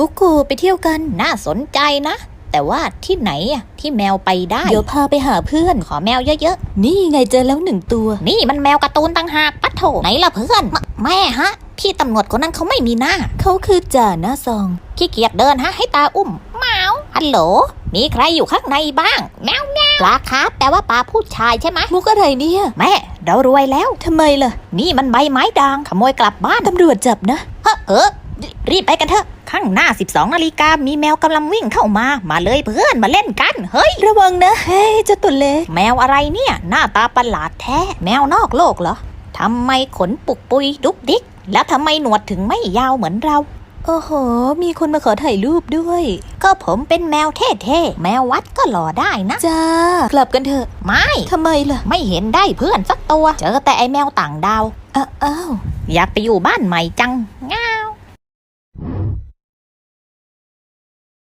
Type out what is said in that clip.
ฟุกุไปเที่ยวกันน่าสนใจนะ แต่ว่าที่ไหนอะที่แมวไปได้ เดี๋ยวพาไปหาเพื่อน ขอแมวเยอะๆ นี่ไงเจอแล้วหนึ่งตัว นี่มันแมวการ์ตูนต่างหากปัดโถไหนล่ะเพื่อนมแม่ฮะ พี่ตำรวจคนนั้นเขาไม่มีหน้า เขาคือจ่าหน้าซอง ขี้เกียจเดินฮะ ให้ตาอุ้มแมวฮัลโหล มีใครอยู่ข้างในบ้าง แมวแมวปลาครับแปลว่าปลาผู้ชายใช่ไหมมุกอะไรเนี่ย แม่ เรารวยแล้วทำไมล่ะ นี่มันใบไม้ด่างขโมยกลับบ้านตำรวจจับนะเฮ้อเออ รีรีบไปกันเถอะ ข้างหน้า 12นาฬิกามีแมวกำลังวิ่งเข้ามา มาเลยเพื่อนมาเล่นกัน เฮ้ย ระวังนะ เฮ้ยเจ้าตัวเล็ก แมวอะไรเนี่ย หน้าตาประหลาดแท้ แมวนอกโลกเหรอทำไมขนปุกปุยดุกดิก แล้วทำไมหนวดถึงไม่ยาวเหมือนเรา โอ้โห มีคนมาขอถ่ายรูปด้วย ก็ผมเป็นแมวเท่ๆ แมววัดก็หล่อได้นะ จ้ากลับกันเถอะ ไม่ทำไมล่ะ ไม่เห็นได้เพื่อนสักตัว เจอแต่ไอแมวต่างดาว อ้าอ้าวอยากไปอยู่บ้านใหม่จังง้าว